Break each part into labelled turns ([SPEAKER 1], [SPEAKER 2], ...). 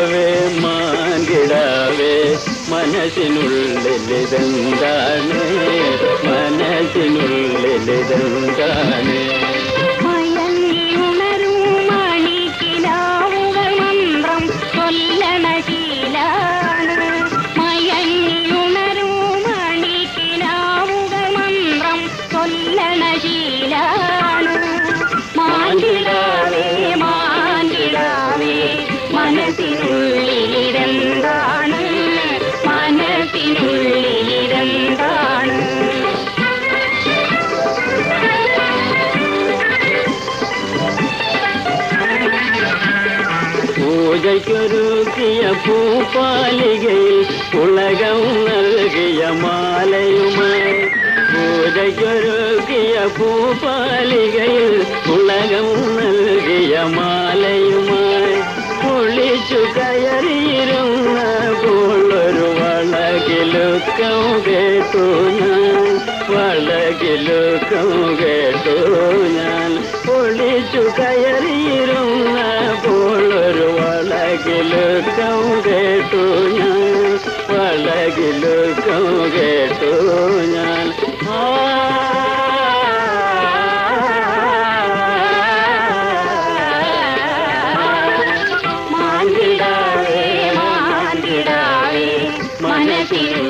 [SPEAKER 1] കിടാവേ മാൻ കിടാവേ മനസ്സിനുള്ളിലിതെന്താണ് മനസ്സിനുള്ളിലിതെന്താണ് മയങ്ങിയുണരും മാണ്ടില மனதினுள்ளிலிருந்தான மனதினுள்ளிலிருந்தான
[SPEAKER 2] பூஜைக்கொருக்கிய பூப்பாலிகையில் உலகம் நல்கிய மாலையுமாய் பூஜைக்கொருக்கிய பூப்பாலிகையில் உலகம் நல்கிய மாலை പൊളിച്ചു കയറിയിരുന്ന പോളൊരു വളകിലുക്കം കേട്ടു ഞാൻ വളകിലുക്കം കേട്ടു ഞാൻ പൊളിച്ചു കയറിയിരുന്ന പോളൊരു വളകിലുക്കം കേട്ടു ഞാൻ വളകിലുക്കം കേട്ടു
[SPEAKER 1] Thank
[SPEAKER 2] you.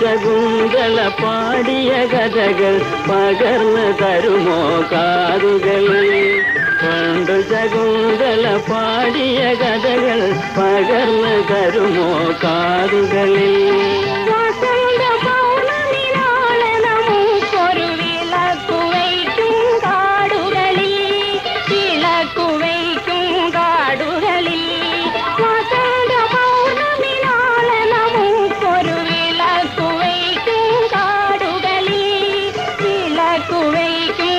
[SPEAKER 2] ശകുന്തള പാടിയ കഥകൾ പകർന്നു തരുമോ കാതുകൾ? കണ്ടു ശകുന്തള പാടിയ കഥകൾ പകർന്നു തരുമോ കാതുകളിൽ? பூவை